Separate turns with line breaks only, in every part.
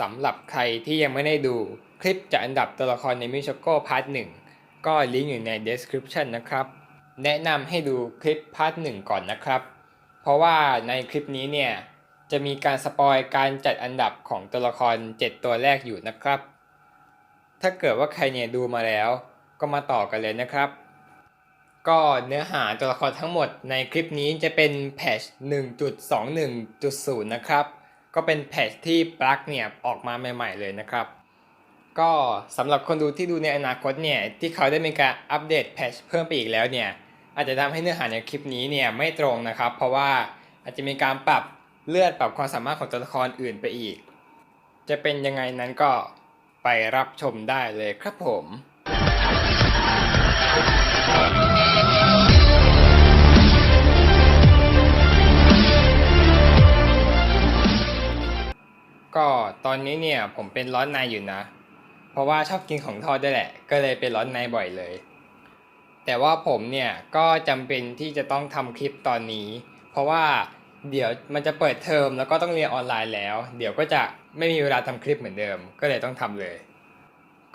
สำหรับใครที่ยังไม่ได้ดูคลิปจากอันดับตัวละครในมิชโก้พาร์ทหนึ่งก็ลิงก์อยู่ใน description นะครับ แนะนำให้ดูคลิปพาร์ทหนึ่งก่อนนะครับ เพราะว่าในคลิปนี้เนี่ย จะมีการสปอยการจัดอันดับของตัวละคร 7 ตัวแรกอยู่นะครับ ถ้าเกิดว่าใครเนี่ยดูมาแล้ว ก็มาต่อกันเลยนะครับ ก็เนื้อหาตัวละครทั้งหมดในคลิปนี้จะเป็นแพทช1.21.0 นะครับ ก็เป็นแพทชที่ปลั๊กเนี่ยออกมาใหม่ ๆ เลยนะครับ ก็สำหรับคนดูที่ดูในอนาคตเนี่ยที่เขาได้มีการอัปเดตแพทชเพิ่มไปอีกแล้วเนี่ยอาจจะทำให้เนื้อหาในคลิปนี้เนี่ยไม่ตรงนะครับ เพราะว่าอาจจะมีการปรับเลือดปรับความสามารถของตัวละครอื่นไปอีก จะเป็นยังไงนั้นก็ไปรับชมได้เลยครับผม ก็ตอนนี้เนี่ยผมเป็นร้อนในอยู่นะ เพราะว่าชอบกินของทอดด้วยแหละ ก็เลยเป็นร้อนในบ่อยเลย แต่ว่าผมเนี่ยก็จำเป็นที่จะต้องทำคลิปตอนนี้ เพราะว่าเดี๋ยวมันจะเปิดเทอมแล้วก็ต้องเรียนออนไลน์แล้ว เดี๋ยวก็จะไม่มีเวลาทำคลิปเหมือนเดิม ก็เลยต้องทำเลย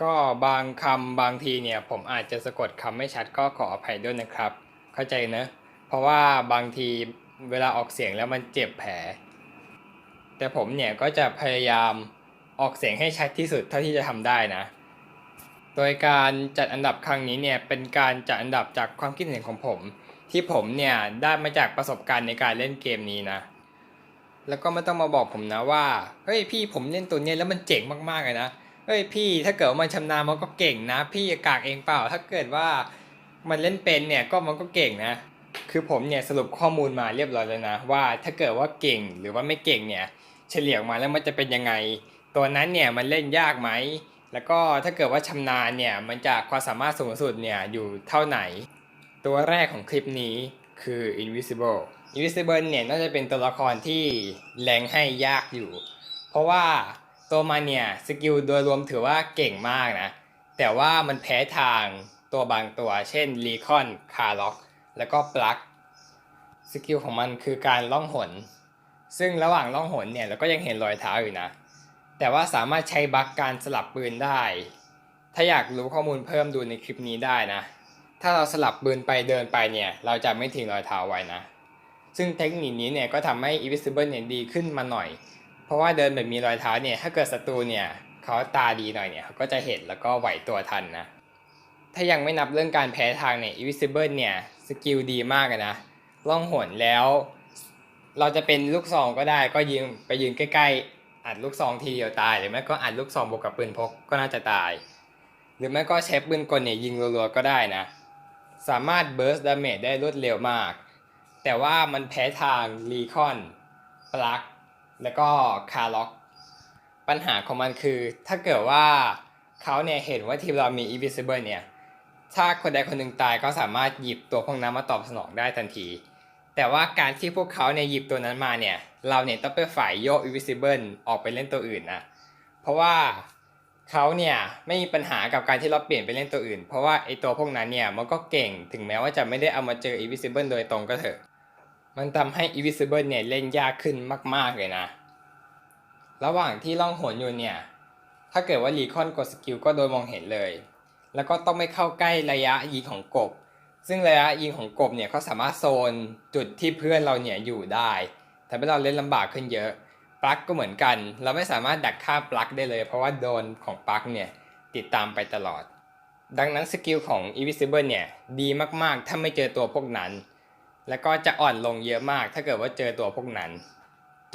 ก็บางคำบางทีเนี่ยผมอาจจะสะกดคำไม่ชัดก็ขออภัยด้วยนะครับ เข้าใจนะ เพราะว่าบางทีเวลาออกเสียงแล้วมันเจ็บแผล แต่ผมเนี่ยก็จะพยายามออกเสียงให้ชัดที่สุดเท่าที่จะทำได้นะ โดยการจัดอันดับครั้งนี้เนี่ยเป็นการจัดอันดับจากความคิดเห็นของผม ที่ผมเนี่ยได้มาจากประสบการณ์ในการเล่นเกมนี้นะ แล้วก็ไม่ต้องมาบอกผมนะว่า เฮ้ยพี่ผมเล่นตัวนี้แล้วมันเจ๋งมากๆเลยนะ เฮ้ยพี่ถ้าเกิดว่ามันชำนาญมันก็เก่งนะ พี่กากเองเปล่า ถ้าเกิดว่ามันเล่นเป็นเนี่ยก็มันก็เก่งนะ คือผมเนี่ยสรุปข้อมูลมาเรียบร้อยแล้วนะ ว่าถ้าเกิดว่าเก่งหรือว่าไม่เก่งเนี่ย เฉลี่ยออกมาแล้วมันจะเป็นยังไง ตัวนั้นเนี่ยมันเล่นยากไหม แล้วก็ถ้าเกิดว่าชำนาญเนี่ยมันจะความสามารถสูงสุดเนี่ยอยู่เท่าไหน ตัวแรกของคลิปนี้คือ Invisible Invisible เนี่ยน่าจะเป็นตัวละครที่แรงให้ยากอยู่ เพราะว่าตัวมันเนี่ยสกิลโดยรวมถือว่าเก่งมากนะ แต่ว่ามันแพ้ทางตัวบางตัว เช่นรีคอนคาร์ล็อก แล้วก็ปลั๊กสกิลของมันคือการล่องหน ซึ่งระหว่างล่องหนเนี่ยเราก็ยังเห็นรอยเท้าอยู่นะ แต่ว่าสามารถใช้บั๊กการสลับปืนได้ ถ้าอยากรู้ข้อมูลเพิ่มดูในคลิปนี้ได้นะ ถ้าเราสลับปืนไปเดินไปเนี่ย เราจะไม่ทิ้งรอยเท้าไว้นะ ซึ่งเทคนิคนี้เนี่ยก็ทำให้ Invisible เนี่ยดีขึ้นมาหน่อย เพราะว่าเดินแบบมีรอยเท้าเนี่ยถ้าเกิดศัตรูเนี่ยเขาตาดีหน่อยเนี่ยเขาก็จะเห็นแล้วก็ไหวตัวทันนะ ถ้ายังไม่นับเรื่องการแพ้ทางเนี่ย Invisible เนี่ยสกิลดีมากนะล่องหนแล้ว เราจะเป็นลูกซองก็ได้ก็ยืนไปยืนใกล้ๆอัดลูกซองทีเดียวตายหรือไม่ก็อัดลูกซองบวกกับปืนพกก็น่าจะตาย หรือไม่ก็ใช้ปืนกลเนี่ยยิงรัวๆก็ได้นะ สามารถเบิร์สดาเมจได้รวดเร็วมาก แต่ว่ามันแพ้ทางรีคอนปลั๊กแล้วก็คาร์ล็อก ปัญหาของมันคือ ถ้าเกิดว่าเขาเนี่ยเห็นว่าทีมเรามี Invisible เนี่ยถ้าคนใดคนหนึ่งตายก็สามารถหยิบตัวพวกนั้นมาตอบสนองได้ทันที แต่ว่าการที่พวกเขาเนี่ยหยิบตัวนั้นมาเนี่ย เราเนี่ยต้องไปฝ่ายโยก Invisible ออกไปเล่นตัวอื่นนะเพราะว่าเขาเนี่ยไม่มีปัญหากับการที่เราเปลี่ยนไปเล่นตัวอื่น เพราะว่าไอตัวพวกนั้นเนี่ยมันก็เก่งถึงแม้ว่าจะไม่ได้เอามาเจอ Invisible โดยตรงก็เถอะ มันทำให้ Invisible เนี่ยเล่นยากขึ้นมากๆเลยนะ ระหว่างที่ล่องหนอยู่เนี่ยถ้าเกิดว่ารีคอนกดสกิลก็โดยมองเห็นเลย แล้วก็ต้องไม่เข้าใกล้ระยะยิงของกบ ซึ่งระยะยิงของกบเนี่ยเขาสามารถโซนจุดที่เพื่อนเราเนี่ยอยู่ได้ทำให้เราเล่นลำบากขึ้นเยอะปลั๊กก็เหมือนกัน เราไม่สามารถดักฆ่าปลั๊กได้เลย เพราะว่าโดนของปลั๊กเนี่ยติดตามไปตลอด ดังนั้นสกิลของ Invisible เนี่ยดีมากๆ ถ้าไม่เจอตัวพวกนั้น แล้วก็จะอ่อนลงเยอะมาก ถ้าเกิดว่าเจอตัวพวกนั้น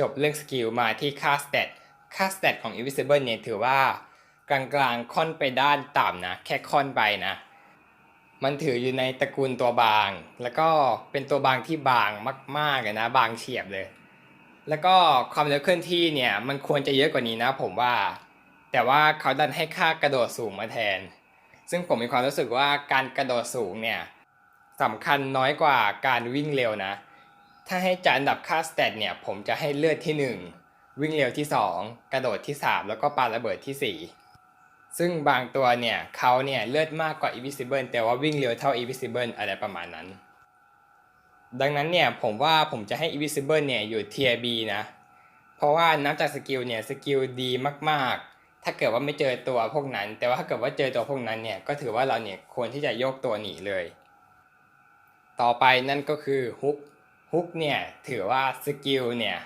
จบเรื่องสกิลมาที่ค่าสเตตค่าสเตตของ Invisible เนี่ยถือว่ากลางๆค่อนไปด้านต่ำนะ แค่ค่อนไปนะ มันถืออยู่ในตระกูลตัวบาง แล้วก็เป็นตัวบางที่บางมากๆเลยนะบางเฉียบเลย แล้วก็ความเร็วเคลื่อนที่เนี่ยมันควรจะเยอะกว่านี้นะผมว่า แต่ว่าเขาดันให้ค่ากระโดดสูงมาแทน ซึ่งผมมีความรู้สึกว่าการกระโดดสูงเนี่ยสำคัญน้อยกว่าการวิ่งเร็วนะ ถ้าให้จัดอันดับค่าสเตตเนี่ยผมจะให้เลือดที่ 1 วิ่งเร็วที่ 2 กระโดดที่ 3 แล้วก็ปาระเบิดที่ 4 ซึ่งบางตัวเนี่ยเขาเนี่ยเลือดมากกว่า Invisible แต่ว่าวิ่งเร็วเท่า Invisible อะไรประมาณนั้น ดังนั้นเนี่ยผมว่าผมจะให้ Invisible เนี่ยอยู่ Tier B นะเพเพราะว่านับจากสกิลเนี่ยสกิลดีมากๆ ถ้าเกิดว่าไม่เจอตัวพวกนั้น แต่ว่าถ้าเกิดว่าเจอตัวพวกนั้นเนี่ยก็ถือว่าเราเนี่ยควรที่จะโยกตัวหนีเลย ต่อไปนั่นก็คือฮุกฮุกเนี่ยถือว่าสกิลเนี่ย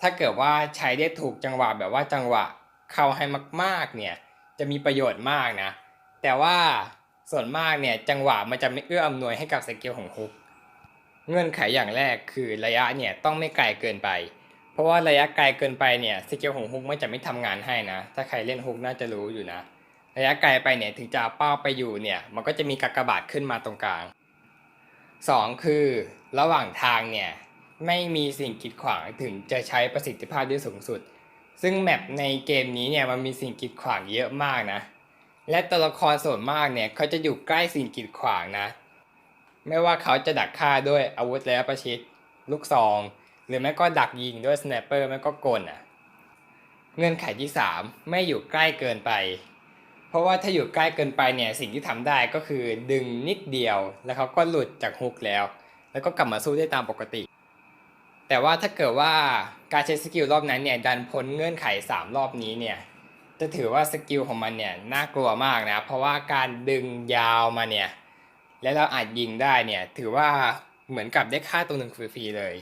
ถ้าเกิดว่าใช้ได้ถูกจังหวะแบบว่าจังหวะเข้าให้มากๆเนี่ย จะมีประโยชน์มากนะ แต่ว่าส่วนมากเนี่ยจังหวะมันจะไม่เอื้ออำนวยให้กับสกิลของฮุก เงื่อนไขอย่างแรกคือระยะเนี่ยต้องไม่ไกลเกินไป เพราะว่าระยะไกลเกินไปเนี่ยสกิลของฮุกมันจะไม่ทำงานให้นะ ถ้าใครเล่นฮุกน่าจะรู้อยู่นะ ระยะไกลไปเนี่ยถึงจะเป้าไปอยู่เนี่ยมันก็จะมีกากบาทขึ้นมาตรงกลางสองคือระหว่างทางเนี่ยไม่มีสิ่งกีดขวางถึงจะใช้ประสิทธิภาพได้สูงสุด ซึ่งแมปในเกมนี้เนี่ยมันมีสิ่งกีดขวางเยอะมากนะ และตัวละครส่วนมากเนี่ยเขาจะอยู่ใกล้สิ่งกีดขวางนะ ไม่ว่าเขาจะดักฆ่าด้วยอาวุธระยะประชิดลูกซอง หรือไม่ก็ดักยิงด้วยสไนเปอร์ไม่ก็กลอะ เงื่อนไขที่ 3 ไม่อยู่ใกล้เกินไป เพราะว่าถ้าอยู่ใกล้เกินไปเนี่ยสิ่งที่ทำได้ก็คือดึงนิดเดียว แล้วเขาก็หลุดจากฮุกแล้ว แล้วก็กลับมาสู้ได้ตามปกติ แต่ว่าถ้าเกิดว่า การใช้สกิลรอบนั้นเนี่ยดันพ้นเงื่อนไข 3 รอบนี้เนี่ยจะถือว่าสกิลของมันเนี่ยน่ากลัวมากนะเพราะว่าการดึงยาวมาเนี่ยแล้วเราอาจยิงได้เนี่ยถือว่าเหมือนกับได้ค่าตัวหนึ่งฟรีๆเลย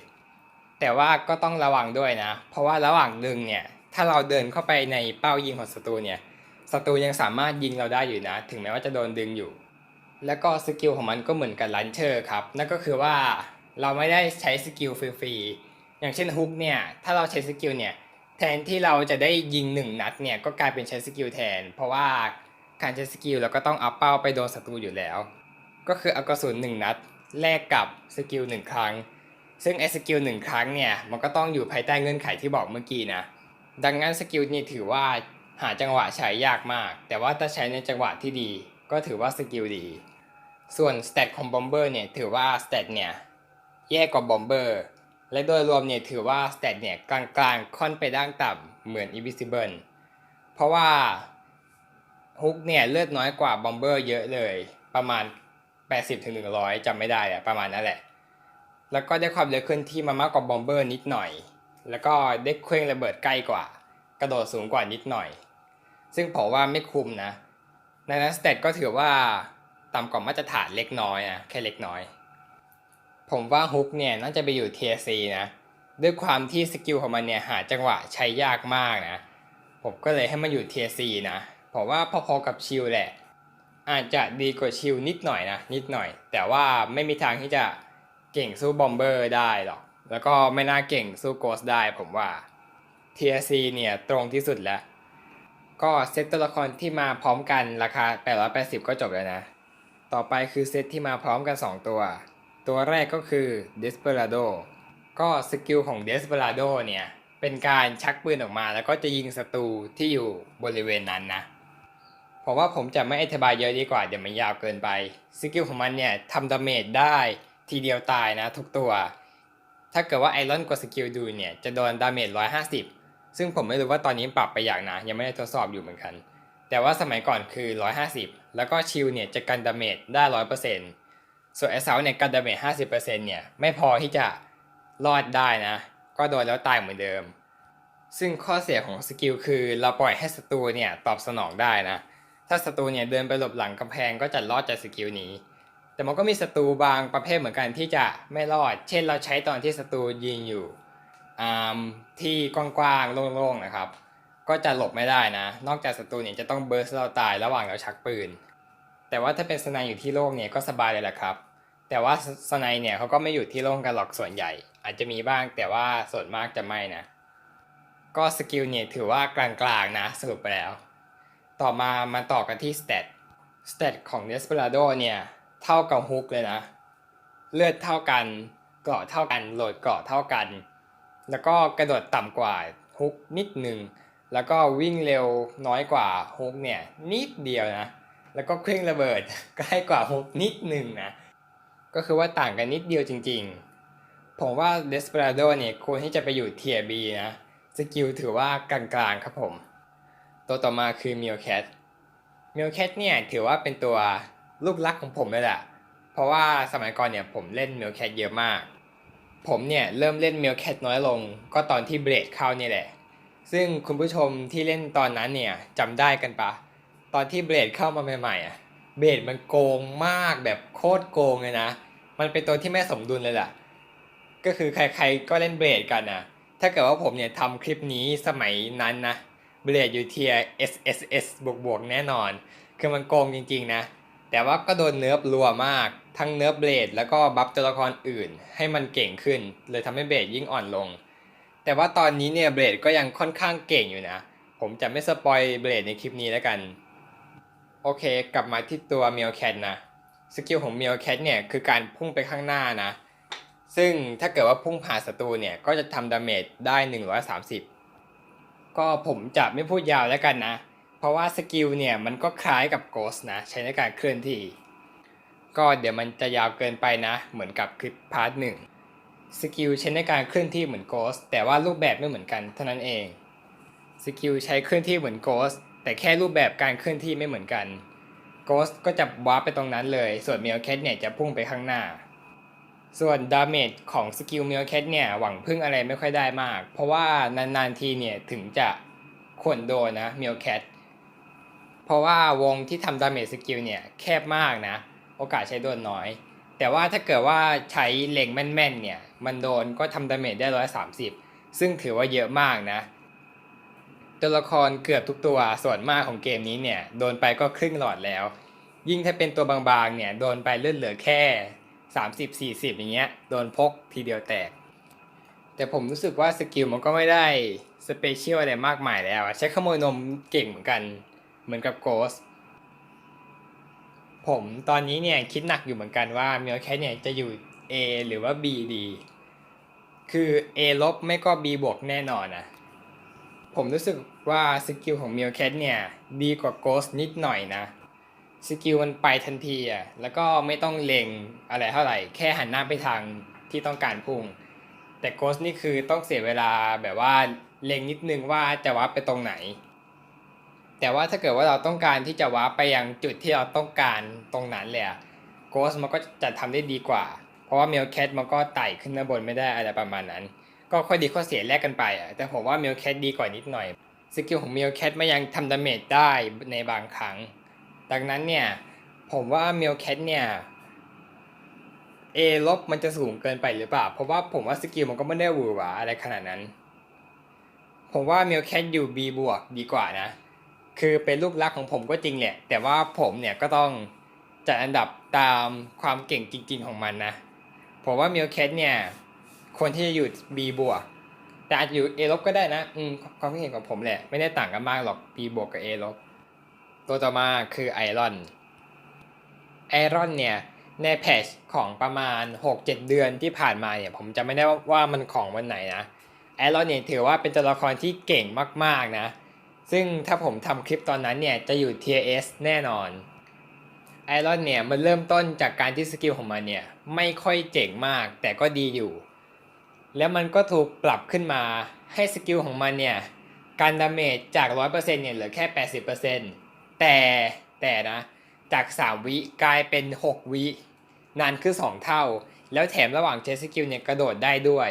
แต่ว่าก็ต้องระวังด้วยนะ เพราะว่าระหว่างดึงเนี่ยถ้าเราเดินเข้าไปในเป้ายิงของศัตรูเนี่ยศัตรูยังสามารถยิงเราได้อยู่นะ ถึงแม้ว่าจะโดนดึงอยู่ แล้วก็สกิลของมันก็เหมือนกับลันเชอร์ครับนั่นก็คือว่าเราไม่ได้ใช้สกิลฟรีๆ อย่างเช่นฮุกเนี่ยถ้าเราใช้สกิลเนี่ยแทนที่เราจะได้ยิงหนึ่งนัดเนี่ยก็กลายเป็นใช้สกิลแทน เพราะว่าการใช้สกิลเราก็ต้องเอาเป้าไปโดนศัตรูอยู่แล้ว ก็คือเอากระสุนหนึ่งนัดแลกกับสกิลหนึ่งครั้ง ซึ่งไอ้สกิลหนึ่งครั้งเนี่ยมันก็ต้องอยู่ภายใต้เงื่อนไขที่บอกเมื่อกี้นะดังนั้นสกิลนี้ถือว่าหาจังหวะใช้ยากมาก แต่ว่าถ้าใช้ในจังหวะที่ดี ก็ถือว่าสกิลดี ส่วนสเตตของบอมเบอร์เนี่ยถือว่าสเตตเนี่ยแย่กว่าบอมเบอร์ และโดยรวมเนี่ยถือว่าสเตตเนี่ยกลางๆค่อนไปด้านต่ำเหมือน Invisible เพราะว่าฮุกเนี่ยเลือดน้อยกว่าบอมเบอร์เยอะเลยประมาณ 80ถึง100จำไม่ได้อะประมาณนั้นแหละ แล้วก็ได้ความเร็วเคลื่อนที่มามากกว่าบอมเบอร์นิดหน่อย แล้วก็ได้เครื่องระเบิดใกล้กว่า กระโดดสูงกว่านิดหน่อย ซึ่งผมว่าไม่คุ้มนะในนั้นสเตตก็ถือว่าต่ำกว่ามาตรฐานเล็กน้อยนะแค่เล็กน้อย ผมว่าฮุกเนี่ยน่าจะไปอยู่เทียซีนะ ด้วยความที่สกิลของมันเนี่ยหาจังหวะใช้ยากมากนะ ผมก็เลยให้มันอยู่เทียซีนะผมว่าพอๆกับชิลแหละ อาจจะดีกว่าชิลนิดหน่อยนะนิดหน่อย แต่ว่าไม่มีทางที่จะเก่งสู้บอมเบอร์ได้หรอก แล้วก็ไม่น่าเก่งสู้โกสได้ผมว่า TRC เนี่ยตรงที่สุดแล้ว ก็เซตตัวละครที่มาพร้อมกันราคา 880 ก็จบแล้วนะ ต่อไปคือเซตที่มาพร้อมกัน 2 ตัว ตัวแรกก็คือ Desperado ก็สกิลของ Desperado เนี่ย เป็นการชักปืนออกมาแล้วก็จะยิงศัตรูที่อยู่บริเวณนั้นนะผมว่าผมจะไม่อธิบายเยอะดีกว่าเดี๋ยวมันยาวเกินไปสกิลของมันเนี่ยทำดาเมจได้ทีเดียวตายนะทุกตัว ถ้าเกิดว่าไอรอนกดสกิลดูเนี่ยจะโดนดาเมจ150 ซึ่งผมไม่รู้ว่าตอนนี้ปรับไปอย่างนะ ยังไม่ได้ทดสอบอยู่เหมือนกัน แต่ว่าสมัยก่อนคือ 150 แล้วก็ชิลเนี่ยจะกันดาเมจได้ 100% ส่วนไอเซาเนี่ยกันดาเมจ50%เนี่ยไม่พอที่จะรอดได้นะ ก็โดนแล้วตายเหมือนเดิม ซึ่งข้อเสียของสกิลคือเราปล่อยให้ศัตรูเนี่ยตอบสนองได้นะ ถ้าศัตรูเนี่ยเดินไปหลบหลังกำแพงก็จะรอดจากสกิลนี้ แต่มันก็มีศัตรูบางประเภทเหมือนกันที่จะไม่รอด เช่นเราใช้ตอนที่ศัตรูยิงอยู่ที่กว้างๆโล่งๆนะครับ ก็จะหลบไม่ได้นะ นอกจากศัตรูเนี่ยจะต้องเบิร์สเราตายระหว่างเราชักปืน แต่ว่าถ้าเป็นสไนอยู่ที่โล่งเนี่ยก็สบายเลยแหละครับ แต่ว่าสไนเนี่ยเขาก็ไม่อยู่ที่โล่งกันหรอกส่วนใหญ่ อาจจะมีบ้างแต่ว่าส่วนมากจะไม่นะ ก็สกิลเนี่ยถือว่ากลางๆนะสรุปไปแล้ว ต่อมามาต่อกันที่สเตตสเตตของ Desperado เนี่ยเท่ากับฮุกเลยนะ เลือดเท่ากันเกาะเท่ากันโหลดเกาะเท่ากัน แล้วก็กระโดดต่ำกว่าฮุกนิดหนึ่งแล้วก็วิ่งเร็วน้อยกว่าฮุกเนี่ยนิดเดียวนะ แล้วก็เครื่องระเบิดใกล้กว่าฮุกนิดหนึ่งนะ ก็คือว่าต่างกันนิดเดียวจริงๆ ผมว่า Desperado เนี่ยควรที่จะไปอยู่เทียบีนะ สกิลถือว่ากลางๆครับผม ตัวต่อมาคือ m e o c a t m e o c a t เนี่ยถือว่าเป็นตัวลูกรักของผมเลยแหละเพราะว่าสมัยก่อนเนี่ยผมเล่น m e o c a t เยอะมาก ผมเนี่ยเริ่มเล่นเมลแคทน้อยลง ก็ตอนที่เบรดเข้าเนี่ยแหละ ซึ่งคุณผู้ชมที่เล่นตอนนั้นเนี่ยจำได้กันปะตอนที่เบรดเข้ามาใหม่ๆอะ เบรดมันโกงมากแบบโคตรโกงเลยนะ มันเป็นตัวที่ไม่สมดุลเลยล่ะ ก็คือใครๆก็เล่นเบรดกันนะถ้าเกิดว่าผมเนี่ยทำคลิปนี้สมัยนั้นนะ เบรดอยู่เทีย SSS บวกบวกๆแน่นอน คือมันโกงจริงๆนะ แต่ว่าก็โดนเนิร์ฟรัวมาก ทั้งเนิร์ฟเบรดแล้วก็บัฟตัวละครอื่น ให้มันเก่งขึ้น เลยทำให้เบรดยิ่งอ่อนลง แต่ว่าตอนนี้เนี่ยเบรดก็ยังค่อนข้างเก่งอยู่นะ ผมจะไม่สปอยเบรดในคลิปนี้แล้วกัน โอเค กลับมาที่ตัวเมลแคทนะ สกิลของเมลแคทเนี่ยคือการพุ่งไปข้างหน้านะ ซึ่งถ้าเกิดว่าพุ่งผ่านศัตรูเนี่ย ก็จะทำดาเมจได้ 130 ก็ผมจะไม่พูดยาวแล้วกันนะ เพราะว่าสกิลเนี่ยมันก็คล้ายกับโกสนะ ใช้ในการเคลื่อนที่ ก็เดี๋ยวมันจะยาวเกินไปนะ เหมือนกับคลิปพาร์ทหนึ่งสกิลใช้ในการเคลื่อนที่เหมือนโกสแต่ว่ารูปแบบไม่เหมือนกันเท่านั้นเองสกิลใช้เคลื่อนที่เหมือนโกส แต่แค่รูปแบบการเคลื่อนที่ไม่เหมือนกันโกสก็จะวาร์ปไปตรงนั้นเลย ส่วนเมลแคทเนี่ยจะพุ่งไปข้างหน้า ส่วนดาเมจของสกิลเมลแคทเนี่ยหวังพึ่งอะไรไม่ค่อยได้มาก เพราะว่านานๆทีเนี่ยถึงจะขวนโดนนะเมลแคทเพราะว่าวงที่ทำดาเมจสกิลเนี่ยแคบมากนะ โอกาสใช้โดนน้อย แต่ว่าถ้าเกิดว่าใช้เล็งแม่นๆเนี่ยมันโดนก็ทำดาเมจได้ร้อยสามสิบซึ่งถือว่าเยอะมากนะ ตัวละครเกือบทุกตัวส่วนมากของเกมนี้เนี่ยโดนไปก็ครึ่งหลอดแล้ว ยิ่งถ้าเป็นตัวบางๆเนี่ยโดนไปเลือดเหลือแค่ 30-40 อย่างเงี้ยโดนพกทีเดียวแตก แต่ผมรู้สึกว่าสกิลมันก็ไม่ได้สเปเชียลอะไรมากมายแล้วใช้ขโมยนมเก่งเหมือนกันเหมือนกับโกสผมตอนนี้เนี่ยคิดหนักอยู่เหมือนกันว่าเมลแคทเนี่ยจะอยู่ A หรือว่า B ดี คือ A ลบไม่ก็ B บวกแน่นอนนะ ผมรู้สึกว่าสกิลของเมลแคทเนี่ยดีกว่าโกสนิดหน่อยนะ สกิลมันไปทันทีอะแล้วก็ไม่ต้องเล็งอะไรเท่าไหร่ แค่หันหน้าไปทางที่ต้องการพุ่ง แต่โกสนี่คือต้องเสียเวลาแบบว่าเล็งนิดนึงว่าจะวับไปตรงไหน แต่ว่าถ้าเกิดว่าเราต้องการที่จะวับไปยังจุดที่เราต้องการตรงนั้นเลยอะโกสมันก็จะทำได้ดีกว่า เพราะว่าเมลแคทมันก็ไต่ขึ้นมาบนไม่ได้อะไรประมาณนั้น ก็ค่อดีข้อเสียแลกกันไปอะแต่ผมว่าเมลแคทดีกว่านิดหน่อย สกิลของเมลแคทมันยังทำดาเมจได้ในบางครั้ง ดังนั้นเนี่ย ผมว่าเมลแคทเนี่ย A ลบมันจะสูงเกินไปหรือเปล่า เพราะว่าผมว่าสกิลมันก็ไม่ได้หวือหวาอะไรขนาดนั้น ผมว่าเมลแคทอยู่ B บวกดีกว่านะ คือเป็นลูกรักของผมก็จริงแหละ แต่ว่าผมเนี่ยก็ต้องจัดอันดับตามความเก่งจริง ๆ ของมันนะ ผมว่าเมลแคทเนี่ย ควรที่จะอยู่ B บวกแต่อาจจะอยู่ A ลบก็ได้นะอืมความคิดเห็นของผมแหละ ไม่ได้ต่างกันมากหรอก B บวกกับ A ลบตัวต่อมาคือไอรอนไอรอนเนี่ยในแพชของประมาณ 6-7 เดือนที่ผ่านมาเนี่ย ผมจะไม่ได้ว่ามันของวันไหนนะไอรอนเนี่ยถือว่าเป็นตัวละครที่เก่งมากๆนะ ซึ่งถ้าผมทำคลิปตอนนั้นเนี่ย จะอยู่ Tier S แน่นอนไอรอนเนี่ยมันเริ่มต้นจากการที่สกิลของมันเนี่ย ไม่ค่อยเจ๋งมากแต่ก็ดีอยู่ แล้วมันก็ถูกปรับขึ้นมาให้สกิลของมันเนี่ย การดาเมจจาก 100%เนี่ยเหลือแค่ 80%แต่แต่นะจาก 3 วิกลายเป็น 6 วินานขึ้น 2 เท่า แล้วแถมระหว่างใช้สกิลเนี่ยกระโดดได้ด้วย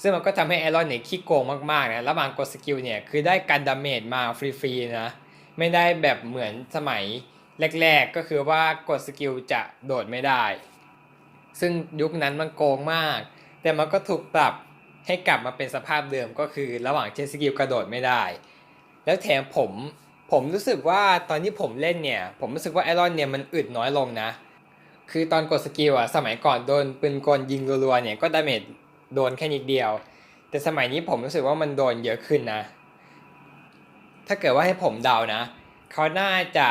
ซึ่งมันก็ทำให้ไอรอนเนี่ยขี้โกงมากๆนะระหว่างกดสกิลเนี่ยคือได้การดาเมจมาฟรีๆนะไม่ได้แบบเหมือนสมัยแรกๆก็คือว่ากดสกิลจะโดดไม่ได้ ซึ่งยุคนั้นมันโกงมาก แต่มันก็ถูกปรับให้กลับมาเป็นสภาพเดิมก็คือระหว่างใช้สกิลกระโดดไม่ได้ แล้วแถมผมผมรู้สึกว่าตอนที่ผมเล่นเนี่ย ผมรู้สึกว่าไอรอนเนี่ยมันอึดน้อยลงนะ คือตอนกดสกิลอะสมัยก่อนโดนปืนกลยิงรัวๆเนี่ยก็ดาเมจโดนแค่นิดเดียว แต่สมัยนี้ผมรู้สึกว่ามันโดนเยอะขึ้นนะ ถ้าเกิดว่าให้ผมเดานะ เขาน่าจะ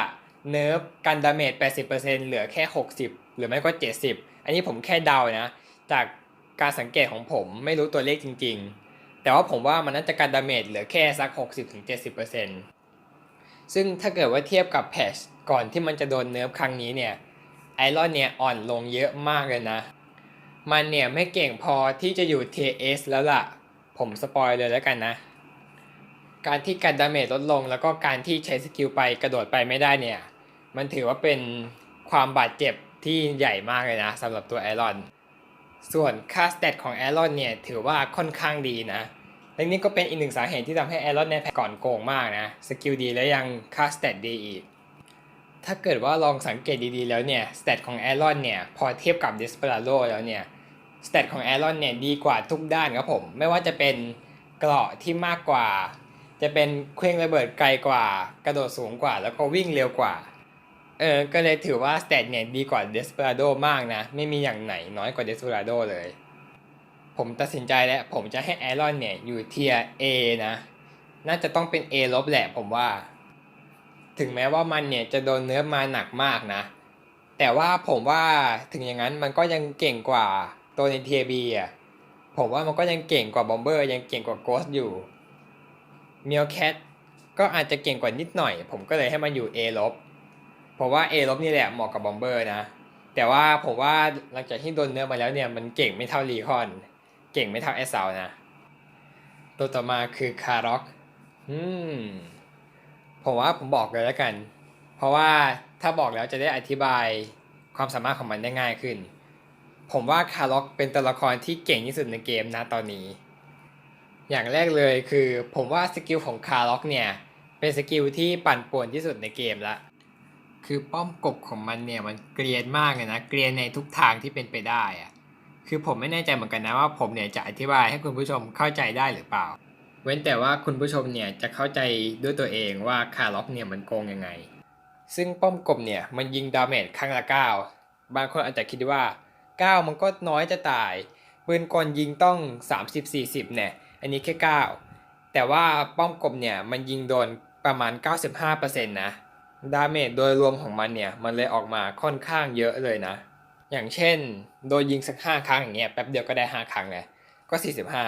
เนิร์ฟกันดาเมจ80%เหลือแค่ 60 หรือไม่ก็ 70 อันนี้ผมแค่เดานะ จาก การสังเกตของผมไม่รู้ตัวเลขจริง ๆ แต่ว่าผมว่ามันน่าจะกันดาเมจเหลือแค่สัก 60-70%ซึ่งถ้าเกิดว่าเทียบกับแพชก่อนที่มันจะโดนเนิร์ฟครั้งนี้เนี่ยไอรอนเนี่ยอ่อนลงเยอะมากเลยนะ มันเนี่ยไม่เก่งพอที่จะอยู่ TS แล้วล่ะ ผมสปอยเลยแล้วกันนะ การที่การดาเมจลดลงแล้วก็การที่ใช้สกิลไปกระโดดไปไม่ได้เนี่ย มันถือว่าเป็นความบาดเจ็บที่ใหญ่มากเลยนะสำหรับตัวไอรอน ส่วนค่าสเตตของแอรอนเนี่ยถือว่าค่อนข้างดีนะและนี่ก็เป็นอีกหนึ่งสาเหตุที่ทำให้แอรอนในแพ้ก่อนโกงมากนะ สกิลดีและยังค่าสเตตดีอีก ถ้าเกิดว่าลองสังเกตดีๆแล้วเนี่ยสเตตของแอรอนเนี่ยพอเทียบกับเดสเปราโ o แล้วเนี่ยสเตตของแอรอนเนี่ยดีกว่าทุกด้านครับผม ไม่ว่าจะเป็นเกราะที่มากกว่า จะเป็นเครื่องระเบิดไกลกว่า กระโดดสูงกว่า แล้วก็วิ่งเร็วกว่า เออ ก็เลยถือว่าสเตตเนี่ยดีกว่าเดสเปราโ o มากนะ ไม่มีอย่างไหนน้อยกว่าเดสเปราโ o เลย ผมตัดสินใจแล้ว ผมจะให้แอรอนเนี่ยอยู่เทีย A นะ น่าจะต้องเป็น A ลบแหละผมว่า ถึงแม้ว่ามันเนี่ยจะโดนเนื้อมาหนักมากนะ แต่ว่าผมว่าถึงอย่างนั้นมันก็ยังเก่งกว่าตัวในเทียบีอะ ผมว่ามันก็ยังเก่งกว่าบอมเบอร์ยังเก่งกว่าโกสอยู่เมียวแคทก็อาจจะเก่งกว่านิดหน่อย ผมก็เลยให้มันอยู่ A ลบ เพราะว่า A ลบนี่แหละเหมาะกับบอมเบอร์นะ แต่ว่าผมว่าหลังจากที่โดนเนื้อมาแล้วเนี่ยมันเก่งไม่เท่ารีคอน เก่งไม่เท่าเอสเซนะ ตัวต่อมาคือคาร็อกอืมผมว่าผมบอกเลยแล้วกัน เพราะว่าถ้าบอกแล้วจะได้อธิบายความสามารถของมันได้ง่ายขึ้น ผมว่าคาร็อกเป็นตัวละครที่เก่งที่สุดในเกมนะตอนนี้ อย่างแรกเลยคือผมว่าสกิลของคาร็อกเนี่ยเป็นสกิลที่ปั่นป่วนที่สุดในเกมละ คือป้อมกบของมันเนี่ยมันเกรียนมากเลยนะ เกรียนในทุกทางที่เป็นไปได้อะคือผมไม่แน่ใจเหมือนกันนะว่าผมเนี่ยจะอธิบายให้คุณผู้ชมเข้าใจได้หรือเปล่า เว้นแต่ว่าคุณผู้ชมเนี่ยจะเข้าใจด้วยตัวเองว่าคาร์ล็อกเนี่ยมันโกงยังไง ซึ่งป้อมกบเนี่ยมันยิงดาเมจครั้งละ 9 บางคนอาจจะคิดว่า 9 มันก็น้อยจะตายปืนกลยิงต้อง 30-40เนี่ยอันนี้แค่ 9 แต่ว่าป้อมกบเนี่ยมันยิงโดนประมาณ 95%นะ ดาเมจโดยรวมของมันเนี่ย มันเลยออกมาค่อนข้างเยอะเลยนะ อย่างเช่น โดนยิงสัก 5 ครั้งอย่างเงี้ยแป๊บเดียวก็ได้ 5 ครั้งเลยก็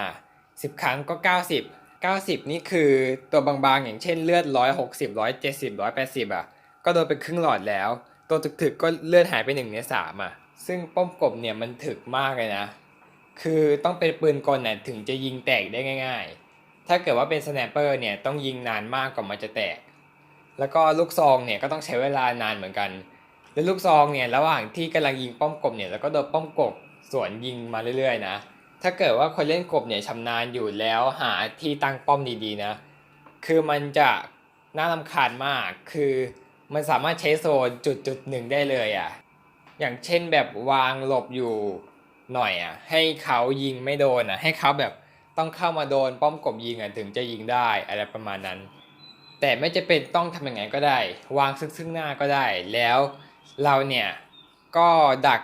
45 10 ครั้งก็ 90 90 นี่คือตัวบางๆ อย่างเช่นเลือด 160 170 180 อะ ก็โดนไปครึ่งหลอดแล้ว ตัวถึกๆก็เลือดหายไป1ใน3อะ ซึ่งป้อมกบเนี่ยมันถึกมากเลยนะ คือต้องเป็นปืนกลน่ะถึงจะยิงแตกได้ง่าย ๆ ถ้าเกิดว่าเป็นสแนปเปอร์เนี่ยต้องยิงนานมากกว่ามันจะแตก แล้วก็ลูกซองเนี่ยก็ต้องใช้เวลานานเหมือนกัน แล้วลูกซองเนี่ยระหว่างที่กำลังยิงป้อมกบเนี่ยแล้วก็โดนป้อมกบสวนยิงมาเรื่อยๆนะ ถ้าเกิดว่าคนเล่นกบเนี่ยชำนาญอยู่แล้วหาที่ตั้งป้อมดีๆนะ คือมันจะน่ารำคาญมาก คือมันสามารถใช้โซนจุดจุดหนึ่งได้เลยอะ่ะ อย่างเช่นแบบวางหลบอยู่หน่อยอะ ให้เขายิงไม่โดนอะ ให้เขาแบบต้องเข้ามาโดนป้อมกบยิงอะถึงจะยิงได้อะไรประมาณนั้น แต่ไม่จะเป็นต้องทำยังไงก็ได้ วางซึ่งซึ่งหน้าก็ได้ แล้วเราเนี่ยก็ดัก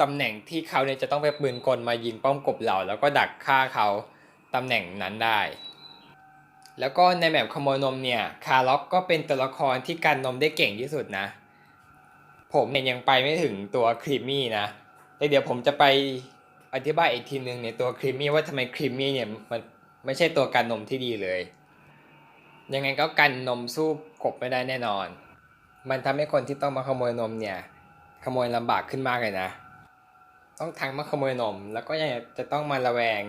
ตำแหน่งที่เขาเนี่ยจะต้องไปปืนกลมายิงป้อมกบเรา แล้วก็ดักฆ่าเขาตำแหน่งนั้นได้ แล้วก็ในแบบขโมยนมเนี่ยคาร์ล็อกก็เป็นตัวละครที่กันนมได้เก่งที่สุดนะ ผมเนี่ยยังไปไม่ถึงตัวครีมมี่นะแต่เดี๋ยวผมจะไปอธิบายอีกทีหนึ่งในตัวครีมมี่ว่าทำไมครีมมี่เนี่ยมันไม่ใช่ตัวกันนมที่ดีเลย ยังไงก็กันนมสู้กบไม่ได้แน่นอน มันทำให้คนที่ต้องมาขโมยนมเนี่ย ขโมยลำบากขึ้นมากเลยนะ ต้องทั้งมาขโมยนม แล้วก็ยังจะต้องมาระแวง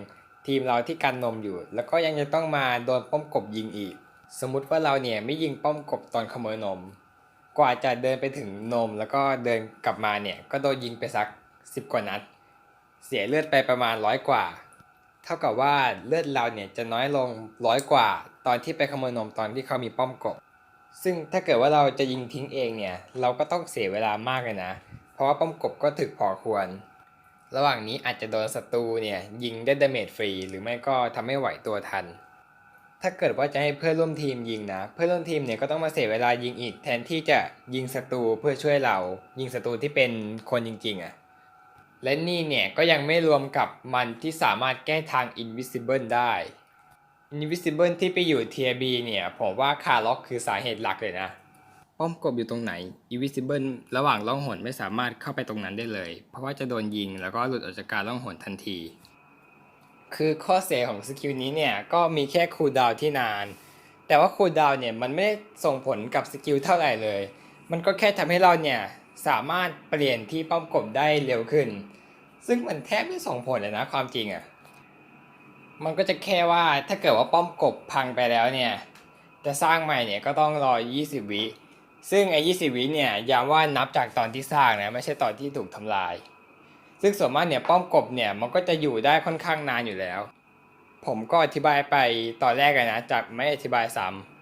ทีมเราที่กันนมอยู่ แล้วก็ยังจะต้องมาโดนป้อมกบยิงอีก สมมุติว่าเราเนี่ยไม่ยิงป้อมกบตอนขโมยนม กว่าจะเดินไปถึงนมแล้วก็เดินกลับมาเนี่ยก็โดนยิงไปสักสิบกว่านัด เสียเลือดไปประมาณร้อยกว่า ท่ากับว่าเลือดเราเนี่ยจะน้อยลงร้อยกว่า ตอนที่ไปขโมยนมตอนที่เขามีป้อมกบ ซึ่งถ้าเกิดว่าเราจะยิงทิ้งเองเนี่ย เราก็ต้องเสียเวลามากเลยนะ เพราะว่าป้อมกบก็ถึกพอควร ระหว่างนี้อาจจะโดนศัตรูเนี่ยยิงได้ดาเมจฟรี หรือไม่ก็ทำให้ไหวตัวทัน ถ้าเกิดว่าจะให้เพื่อนร่วมทีมยิงนะ เพื่อนร่วมทีมเนี่ยก็ต้องมาเสียเวลายิงอีก แทนที่จะยิงศัตรูเพื่อช่วยเรา ยิงศัตรูที่เป็นคนจริงๆอะ่ะ และนี่เนี่ยก็ยังไม่รวมกับมันที่สามารถแก้ทาง Invisible ได้ Invisible ที่ไปอยู่เทียบีเนี่ย ผมว่าคาร์ล็อกคือสาเหตุหลักเลยนะ ป้อมกบอยู่ตรงไหน Invisible ระหว่างล่องหนไม่สามารถเข้าไปตรงนั้นได้เลย เพราะว่าจะโดนยิงแล้วก็หลุดออกจากการล่องหนทันที คือข้อเสียของสกิลนี้เนี่ย ก็มีแค่คูลดาวน์ที่นาน แต่ว่าคูลดาวน์เนี่ยมันไม่ได้ส่งผลกับสกิลเท่าไหร่เลย มันก็แค่ทำให้เราเนี่ย สามารถเปลี่ยนที่ป้อมกบได้เร็วขึ้น ซึ่งมันแทบไม่ส่งผลเลยนะความจริงอะ่ะมันก็จะแค่ว่าถ้าเกิดว่าป้อมกบพังไปแล้วเนี่ยจะสร้างใหม่เนี่ยก็ต้องรอ 20 วิ ซึ่งไอ้20 วิเนี่ยย้ำว่านับจากตอนที่สร้างนะไม่ใช่ตอนที่ถูกทำลาย ซึ่งส่วนมากเนี่ยป้อมกบเนี่ยมันก็จะอยู่ได้ค่อนข้างนานอยู่แล้ว ผมก็อธิบายไปตอนแรกเลยนะจากไม่อธิบายซ้ำ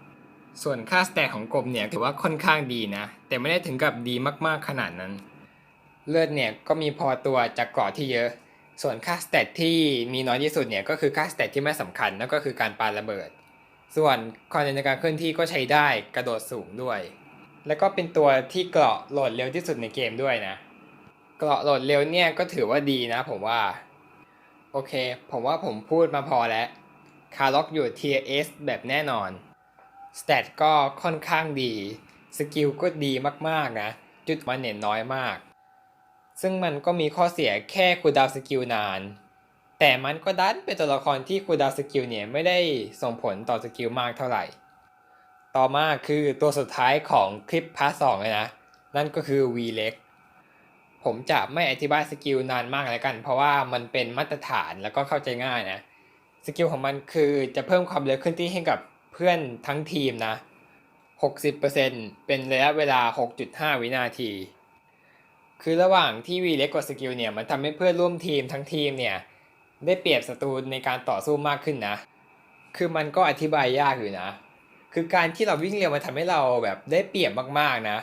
ส่วนค่าสแตทของกบเนี่ยถือว่าค่อนข้างดีนะ แต่ไม่ได้ถึงกับดีมากๆขนาดนั้น เลือดเนี่ยก็มีพอตัวจากเกาะที่เยอะ ส่วนค่าสเตตที่มีน้อยที่สุดเนี่ยก็คือค่าสเตตที่ไม่สำคัญนั่นก็คือการปาระเบิด ส่วนความเร็วในการเคลื่อนที่ก็ใช้ได้กระโดดสูงด้วย แล้วก็เป็นตัวที่เกราะโหลดเร็วที่สุดในเกมด้วยนะ เกราะโหลดเร็วเนี่ยก็ถือว่าดีนะผมว่าโอเค ผมว่าผมพูดมาพอแล้ว คาร์ล็อกอยู่ TS แบบแน่นอน สเตตก็ค่อนข้างดี สกิลก็ดีมากๆนะ จุดมันเน็ตน้อยมาก ซึ่งมันก็มีข้อเสียแค่คูดาวสกิลนาน แต่มันก็ดันเป็นตัวละครที่คูดาวสกิลเนี่ยไม่ได้ส่งผลต่อสกิลมากเท่าไหร่ ต่อมาคือตัวสุดท้ายของคลิปพาร์ทสองเลยนะ นั่นก็คือ V เล็กผมจะไม่อธิบายสกิลนานมากแล้วกัน เพราะว่ามันเป็นมาตรฐานแล้วก็เข้าใจง่ายนะ สกิลของมันคือจะเพิ่มความเร็วเคลื่อนที่ให้กับ พื่อนทั้งทีมนะ 60%เป็นระยะเวลา 6.5 วินาที คือระหว่างที่วีเล็กกดสกิลเนี่ยมันทำให้เพื่อนร่วมทีมทั้งทีมเนี่ยได้เปรียบศัตรูในการต่อสู้มากขึ้นนะ คือมันก็อธิบายยากอยู่นะ คือการที่เราวิ่งเร็วมันทำให้เราแบบได้เปรียบมากๆนะ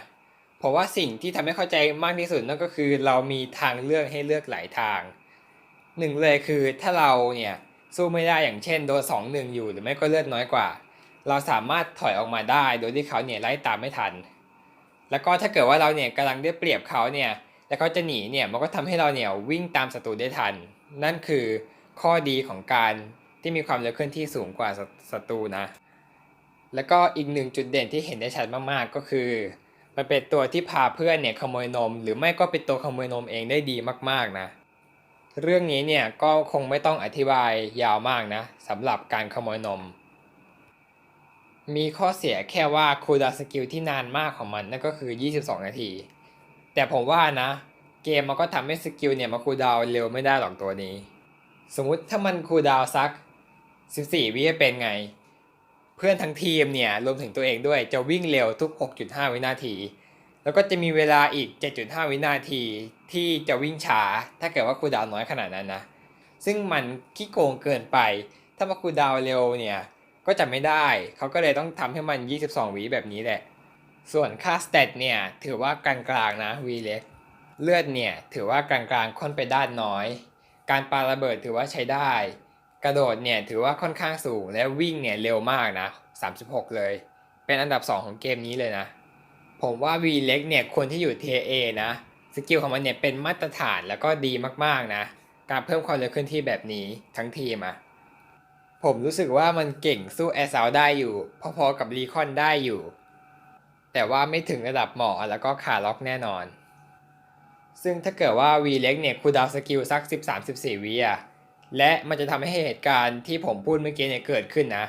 เพราะว่าสิ่งที่ทำให้เข้าใจมากที่สุดนั่นก็คือ เรามีทางเลือกให้เลือกหลายทาง หนึ่งเลยคือถ้าเราเนี่ยสู้ไม่ได้อย่างเช่นโดนสองหนึ่งอยู่หรือไม่ก็เลือดน้อยกว่า เราสามารถถอยออกมาได้โดยที่เขาเนี่ยไล่ตามไม่ทัน แล้วก็ถ้าเกิดว่าเราเนี่ยกำลังได้เปรียบเขาเนี่ยแล้วเขาจะหนีเนี่ยมันก็ทำให้เราเนี่ยวิ่งตามศัตรูได้ทัน นั่นคือข้อดีของการที่มีความเร็วเคลื่อนที่สูงกว่าศัศัตรูนะ แล้วก็อีกหนึ่งจุดเด่นที่เห็นได้ชัดมากๆก็คือ มันเป็นตัวที่พาเพื่อนเนี่ยขโมยนม หรือไม่ก็เป็นตัวขโมยนมเองได้ดีมากๆนะเรื่องนี้เนี่ยก็คงไม่ต้องอธิบายยาวมากนะสำหรับการขโมยนม มีข้อเสียแค่ว่าคูลดาวสกิลที่นานมากของมันนั่นก็คือ 22 นาที แต่ผมว่านะ เกมมันก็ทำให้สกิลเนี่ยมาคูลดาวเร็วไม่ได้หรอกตัวนี้ สมมุติถ้ามันคูลดาวน์สัก 14 วิเป็นไง เพื่อนทั้งทีมเนี่ยรวมถึงตัวเองด้วยจะวิ่งเร็วทุก 6.5 วินาที แล้วก็จะมีเวลาอีก 7.5 วินาทีที่จะวิ่งช้า ถ้าเกิดว่าคูลดาวน์น้อยขนาดนั้นนะ ซึ่งมันขี้โกงเกินไป ถ้ามาคูลดาวเร็วเนี่ย ก็จะไม่ได้ เขาก็เลยต้องทำให้มัน 22วิแบบนี้แหละ ส่วนค่าสเตตเนี่ย ถือว่ากลางๆนะ V เล็ก เลือดเนี่ย ถือว่ากลางๆค่อนไปด้านน้อย การปาระเบิดถือว่าใช้ได้ กระโดดเนี่ยถือว่าค่อนข้างสูงและวิ่งเนี่ยเร็วมากนะ 36 เลย เป็นอันดับ 2 ของเกมนี้เลยนะ ผมว่า V เล็กเนี่ยควรที่อยู่ TA นะ สกิลของมันเนี่ยเป็นมาตรฐานแล้วก็ดีมากๆนะ การเพิ่มความเร็วเคลื่อนที่แบบนี้ทั้งทีมอะ ผมรู้สึกว่ามันเก่งสู้แอร์ซาวได้อยู่ พอๆกับรีคอนได้อยู่ แต่ว่าไม่ถึงระดับหมอแล้วก็คาล็อกแน่นอน ซึ่งถ้าเกิดว่า V เล็กเนี่ยคูดาวสกิลสัก 13-14วิอะและมันจะทำให้เหตุการณ์ที่ผมพูดเมื่อกี้เนี่ยเกิดขึ้นนะ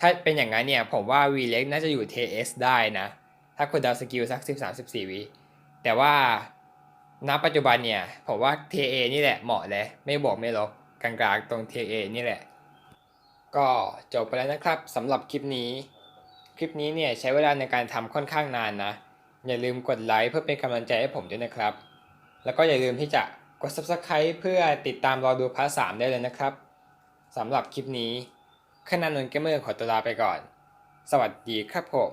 ถ้าเป็นอย่างนั้นเนี่ยผมว่า V เล็กน่าจะอยู่ TS ได้นะ ถ้าคูดาวสกิลสัก 13-14วิแต่ว่าณปัจจุบันเนี่ยผมว่า TA นี่แหละเหมาะเลย ไม่บวกไม่ลบกลางๆตรง TA นี่แหละ ก็จบไปแล้วนะครับสำหรับคลิปนี้ คลิปนี้เนี่ยใช้เวลาในการทำค่อนข้างนานนะ อย่าลืมกดไลค์เพื่อเป็นกำลังใจให้ผมด้วยนะครับ แล้วก็อย่าลืมที่จะกด subscribe เพื่อติดตามรอดูพาร์ทสามได้เลยนะครับสำหรับคลิปนี้ขนานนนเกมเมอร์ขอตัวลาไปก่อน สวัสดีครับผม